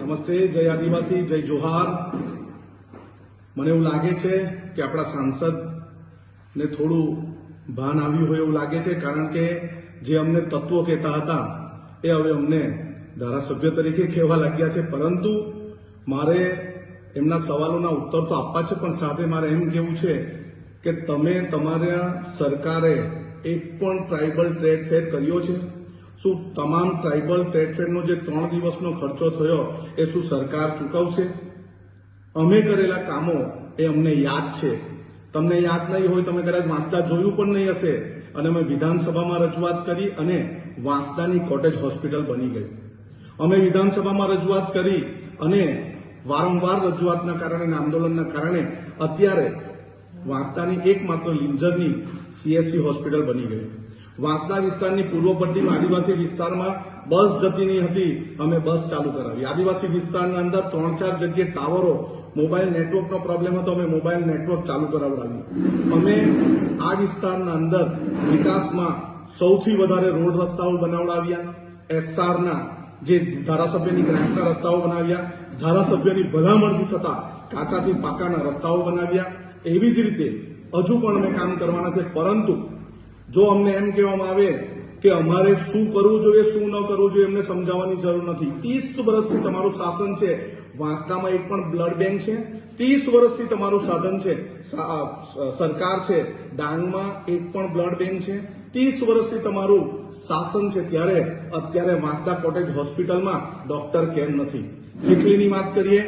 નમસ્તે, જય આદિવાસી, જય જોહાર. મને એવું લાગે છે કે આપણા સાંસદને થોડું ભાન આવ્યું હોય એવું લાગે છે, કારણ કે જે અમને તત્વો કહેતા હતા, એ હવે અમને ધારાસભ્ય તરીકે કહેવા લાગ્યા છે. પરંતુ મારે એમના સવાલોના ઉત્તર તો આપવા છે, પણ સાથે મારે એમ કહેવું છે કે તમે તમારા સરકારે એક પણ ટ્રાઇબલ ટ્રેડ ફેર કર્યો છે? શું તમામ ટ્રાઇબલ ટ્રેડફેડનો જે ત્રણ દિવસનો ખર્ચો થયો એ શું સરકાર ચૂકવશે? અમે કરેલા કામો એ અમને યાદ છે. તમને યાદ નહીં હોય, તમે કદાચ વાંસદા જોયું પણ નહીં હશે. અને અમે વિધાનસભામાં રજૂઆત કરી અને વાંસદાની કોટેજ હોસ્પિટલ બની ગઈ. અમે વિધાનસભામાં રજૂઆત કરી અને વારંવાર રજૂઆતના કારણે આંદોલનના કારણે અત્યારે વાંસદાની એકમાત્ર લિંજરની સીએસસી હોસ્પિટલ બની ગઈ. વાંસદા વિસ્તારની પૂર્વ પટ્ટીમાં આદિવાસી વિસ્તારમાં બસ જતી હતી. અમે બસ ચાલુ કરાવી. આદિવાસી વિસ્તારના અંદર ત્રણ ચાર જગ્યાએ ટાવરો, મોબાઈલ નેટવર્કનો પ્રોબ્લેમ હતો, અમે મોબાઈલ નેટવર્ક ચાલુ કરાવડાવ્યું. અમે આ વિસ્તારના અંદર વિકાસમાં સૌથી વધારે રોડ રસ્તાઓ બનાવડાવ્યા. એસઆરના જે ધારાસભ્યની ગ્રાન્ટના રસ્તાઓ બનાવ્યા. ધારાસભ્યની ભલામણથી થતા કાચાથી પાકાના રસ્તાઓ બનાવ્યા. એવી જ રીતે હજુ પણ અમે કામ કરવાના છે, પરંતુ જો અમને એમ કહેવામાં આવે કે અમારે શું કરવું જોઈએ, શું ન કરવું જોઈએ, એમને સમજાવવાની જરૂર નથી. ત્રીસ વર્ષથી તમારું શાસન છે. વાંસદામાં એક પણ બ્લડ બેંક છે. ત્રીસ વર્ષથી તમારું સાધન છે. સરકાર છે. ડાંગમાં એક પણ બ્લડ બેંક છે. ત્રીસ વર્ષથી તમારું શાસન છે ત્યારે અત્યારે વાંસદા કોટેજ હોસ્પિટલમાં ડોક્ટર કેમ નથી? ચીખલીની વાત કરીએ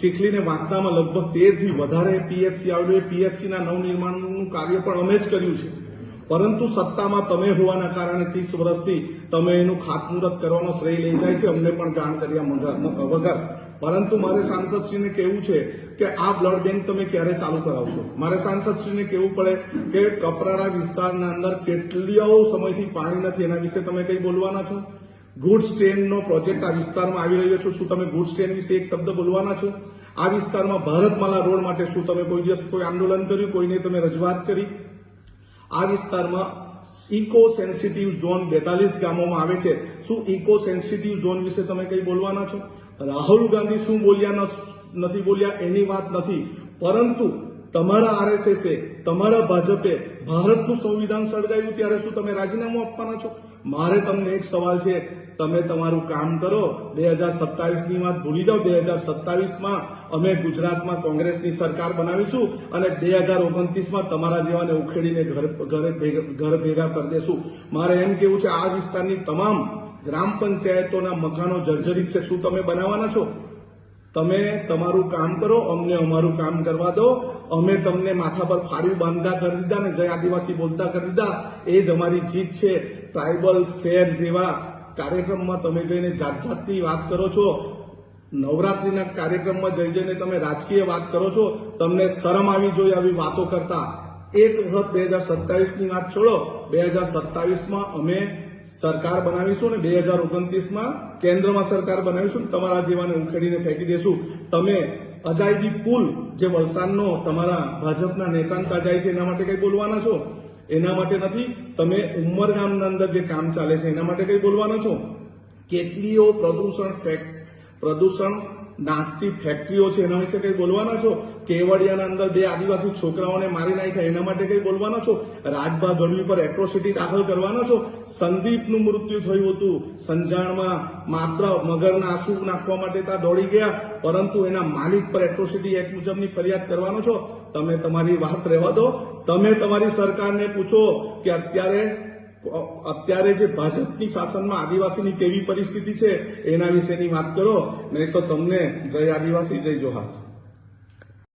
ચીખલીને વાંસદામાં લગભગ તેરથી વધારે પીએચસી આવેલું એ પીએચસીના નવનિર્માણનું કાર્ય પણ અમે જ કર્યું છે. પરંતુ સત્તામાં તમે હોવાના કારણે ત્રીસ વર્ષથી તમે એનું ખાતમુહૂર્ત કરવાનો શ્રેય લઈ જાય છે. અમને પણ જાણ કર્યા વગર. પરંતુ મારે સાંસદશ્રીને કહેવું છે કે આ બ્લડ બેંક તમે ક્યારે ચાલુ કરાવશો? મારે સાંસદશ્રીને કહેવું પડે કે કપરાડા વિસ્તારના અંદર કેટલીઓ સમયથી પાણી નથી. એના વિશે તમે કંઈ બોલવાના છો? ગુડ્સ ટ્રેનનો પ્રોજેક્ટ આ વિસ્તારમાં આવી રહ્યો છો. શું તમે ગુડ્સ ટ્રેન વિશે એક શબ્દ બોલવાના છો? આ વિસ્તારમાં ભારતમાલા રોડ માટે શું તમે કોઈ દિવસ કોઈ આંદોલન કર્યું? કોઈને તમે રજૂઆત કરી? આ વિસ્તારમાં ઇકો સેન્સિટિવ ઝોન બેતાલીસ ગામોમાં આવે છે. શું ઇકો સેન્સિટિવ ઝોન વિશે તમે કંઈ બોલવાના છો? રાહુલ ગાંધી શું બોલ્યા નથી બોલ્યા એની વાત નથી. પરંતુ તમારા આરએસએસે તમારા ભાજપે ભારતનું સંવિધાન સળગાવ્યું ત્યારે શું તમે રાજીનામું આપવાના છો? મારે તમને એક સવાલ છે. તમે તમારું કામ કરો. બે હજાર સત્તાવીસની વાત ભૂલી જાઓ. બે હજાર સત્તાવીસમાં અમે ગુજરાતમાં કોંગ્રેસની સરકાર બનાવીશું અને બે હજાર ઓગણત્રીસમાં તમારા જેવાને ઉખેડીને ઘર, ઘરે ભેગા કરી દેશું. મારે એમ કેવું છે, આ વિસ્તારની તમામ ગ્રામ પંચાયતોના મકાનો જર્જરિત છે. શું તમે બનાવવાના છો? તમે તમારું કામ કરો. અમને અમારું કામ કરવા દો. અમે તમને માથા પર ફાડ્યું બાંધતા કરી દીધા ને જય આદિવાસી બોલતા કરી દીધા. એ જ અમારી જીત છે. ટ્રાઇબલ ફેર જેવા કાર્યક્રમમાં તમે જઈને જાત જાતની વાત કરો છો, નવરાત્રીના કાર્યક્રમમાં જઈ જઈને તમે રાજકીય વાત કરો છો, તમને શરમ આવી જોઈએ આવી વાતો કરતા. એક વખત બે હજાર સત્તાવીસની વાત છોડો, બે હજાર સત્તાવીસમાં અમે સરકાર બનાવીશું ને બે હજાર ઓગણત્રીસમાં કેન્દ્રમાં સરકાર બનાવીશું તમારા જેવાને ઉખેડીને ફેંકી દેશું. તમે અજાયબી પુલ જે વલસાડનો તમારા ભાજપના નેતાંતા અજાય છે એના માટે કઈ બોલવાના છો? એના માટે નથી, તમે ઉમરગામના અંદર જે કામ ચાલે છે, એના માટે કઈ બોલવાના છો? કેટલીઓ પ્રદૂષણ પ્રદૂષણ નાખતી ફેક્ટરીઓ છે, એના વિશે કઈ બોલવાના છો? કેવડિયાના અંદર બે આદિવાસી છોકરાઓને મારી નાખ્યા, એના માટે કઈ બોલવાના છો? રાજભા ગઢવી પર એટ્રોસિટી દાખલ કરવાના છો? સંદીપનું મૃત્યુ થયું હતું, સંજાણમાં માત્ર મગરના આંસુ નાખવા માટે ત્યાં દોડી ગયા, પરંતુ એના માલિક પર એટ્રોસિટી એક્ટ મુજબની ફરિયાદ કરવાનો છો? તમે તમારી વાત રહેવા દો. તમે તમારી સરકારને પૂછો કે અત્યારે અત્યારે જે ભાજપની શાસનમાં આદિવાસીની કેવી પરિસ્થિતિ છે, એના વિશેની વાત કરો. નહીં તો તમને જય આદિવાસી, જય જોહાર.